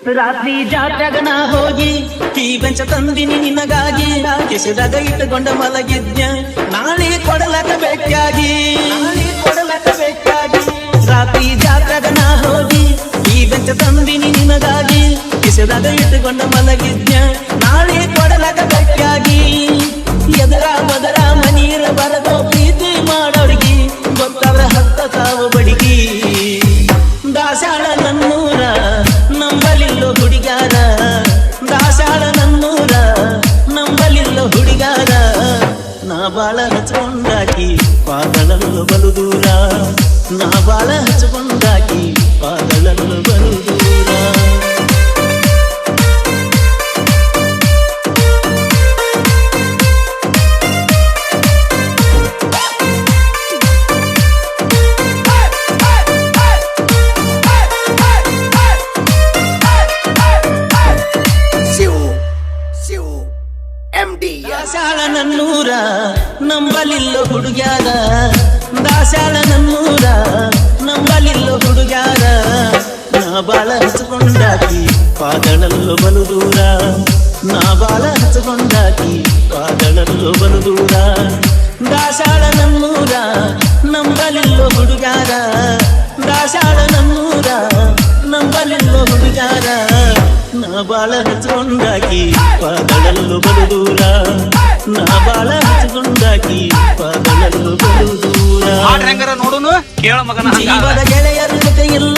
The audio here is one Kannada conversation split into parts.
ರಾತ್ರಿ ಜಾತ್ರೆಗ ನಾ ಹೋಗಿ ಟೀ ಬೆಂಚ ತಂದಿನಿ ನಿನಗಾಗಿ ಕೆಸದಾಗ ಇಟ್ಟುಕೊಂಡ ಮಲಗಿದ್ಯ ನಾಳೆ ಕೊಡಲಕ ಬೇಕಾಗಿ ರಾತ್ರಿ ಜಾತ್ರೆಗ ನಾ ಹೋಗಿ ಟೀ ಬೆಂಚ ತಂದಿನಿ ನಿನಗಾಗಿ ಕೆಸದಾಗ ಇಟ್ಟುಕೊಂಡ ಮಲಗಿದ್ಯ ನಾಳೆ ನಾ ಬಾಳ ಹಚ್ಕೊಂಡಾಕಿ ಪಾದಳಲ್ಲು ಬಲು ದೂರ ನಾ ಬಾಳ ಹಚ್ಕೊಂಡಾಕಿ ನಂಬಲಿಲ್ಲೋ ಹುಡುಗ್ಯಾರ ದಾಸಾಳ ನಮ್ಮೂರ ನಂಬಲಿಲ್ಲೋ ಹುಡುಗ್ಯಾರ. ನಾ ಬಾಳ ಹಚ್ಚಿಕೊಂಡಾಕಿ ಪಾದಳಲ್ಲೋ ಬಲು ದೂರ ನಾ ಬಾಳ ಹಚ್ಚಿಕೊಂಡಾಕಿ ಪಾದಳಲ್ಲೋ ಬಲು ದೂರ ದಾಸಾಳ ನಮ್ಮೂರ ನಂಬಲಿಲ್ಲೋ ಹುಡುಗ್ಯಾರ. ದಾಸಾಳ ನಮ್ಮೂರ ನಂಬಲಿಲ್ಲೋ ಹುಡುಗ್ಯಾರ. ನಾ ಬಾಳ ಹಚ್ಕೊಂಡಾಕಿ ಪಾದಳಲ್ಲು ಬಲು ದೂರ ನಾ ಬಾಳ ಬಲು ದೂರ. ಹೆಂಗಾರ ನೋಡುನು? ಕೇಳ ಮಗನ ಜೀವದ ಗೆಳೆಯರ ಜೊತೆ ಇಲ್ಲ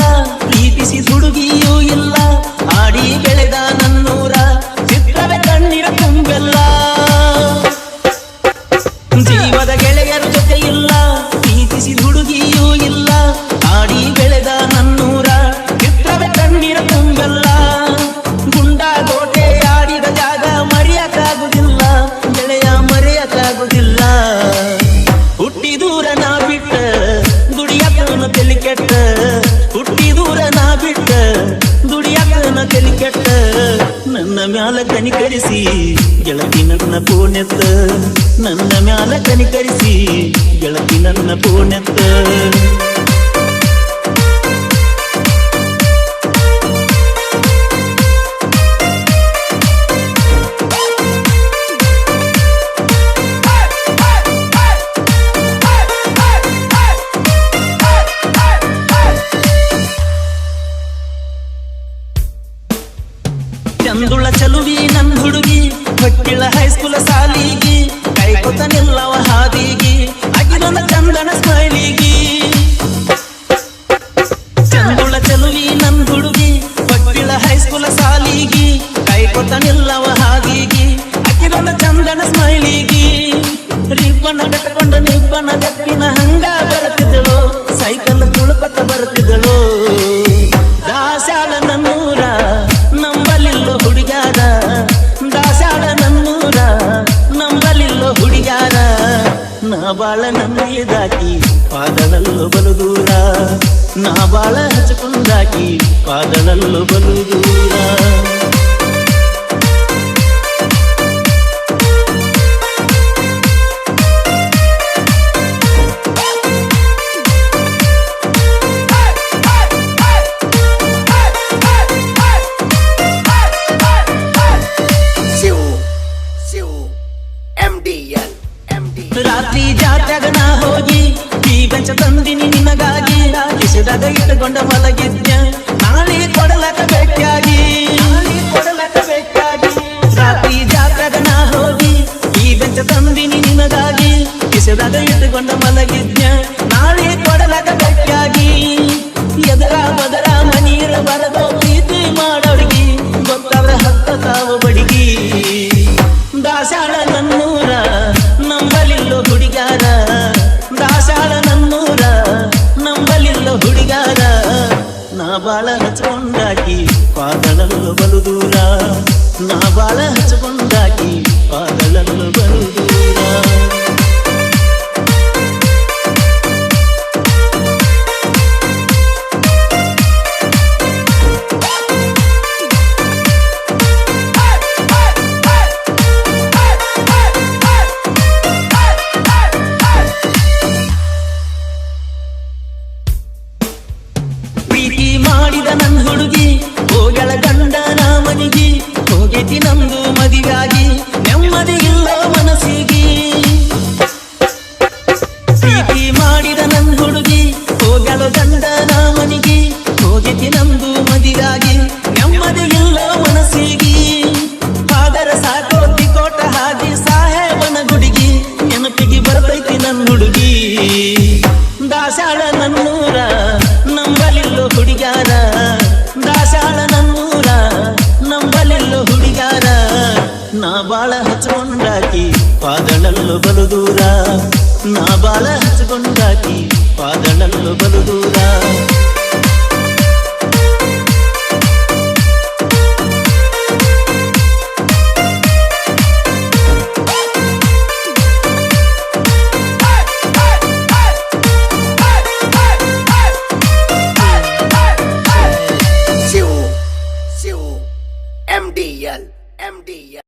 ನನ್ನ ಮ್ಯಾಲ ಕನಿಕರಿಸಿ ಗೆಳತಿ ನನ್ನ ಪೋನೆತ್ತ ನನ್ನ ಮ್ಯಾಲ ಕನಿಕರಿಸಿ ಗೆಳತಿ ನನ್ನ ಪೋನೆತ್ತ ಕೈಕೊತ ನಿಲ್ಲವ ಹಾದಿಗಿ ಅಗಿರನ ಚಂದನ ಸ್ಮೈಲಿಗಿ. ರಿಬ್ಬನ ಕಟ್ಕೊಂಡು ನಿಬ್ಬನ ಗಪ್ಪಿನ ಹಂಗ ಬರುತ್ತಿದ್ದಳು. ಸೈಕಲ್ ತುಳುಕತ್ತ ಬರುತ್ತಿದ್ದಳು. ದಾಸಾಳ ನನ್ನೂರ ನಂಬಲಿಲ್ಲೋ ಹುಡುಗಾರ ದಾಸಾಳ ನನ್ನೂರ ನಂಬಲಿಲ್ಲೋ ಹುಡುಗಾರ ನಾ ಬಾಳ ನಂಬಿದಾಕಿ, ಪಾದಳಲ್ಲು ಬಲು ದೂರ. ನಾ ಬಾಳ ಹಚ್ಕೊಂಡಾಕಿ ಪಾದಳಲ್ಲು ಬಲು ದೂರ. ಕಿಸದಾಗ ಇಟ್ಟುಕೊಂಡ ಪ್ರೀತಿ ಮಾಡಿದ ನನ್ನ ಹುಡುಗಿ ಹೋಗಳ ಗಂಡ ಗಂಡನ ಮನಿಗಿ ಹೋಗೈತಿ ನಂದು ಮದಿಗಾಗಿ ನೆಮ್ಮದಿ ಇಲ್ಲ ಮನಸ್ಸಿಗೆ. ಪ್ರೀತಿ ಮಾಡಿದ ನನ್ನ ಹುಡುಗಿ ಹೋಗಲು ಗಂಡನ ಮನಿಗೆ ಹೋಗೆತಿ ನಂದು ಮದಿಗಾಗಿ ನೆಮ್ಮದಿ ಇಲ್ಲ ಮನಸ್ಸಿಗೆ. ಆದರ ಸಾಕೋತಿ ಕೋಟ, ಹಾದಿ ಸಾಹೇಬನ ಗುಡುಗಿ. ನೆನಪಿಗೆ ಬರ್ತೈತಿ ನನ್ನ ಹುಡುಗಿ. ದಾಸಾಳ ನನ್ನೂರ ಪಾದಳಲ್ಲು ಬಲು ದೂರ ನಾ ಬಾಳ ಹಚ್ಕೊಂಡಾಕಿ ಪಾದಳಲ್ಲು ಬಲು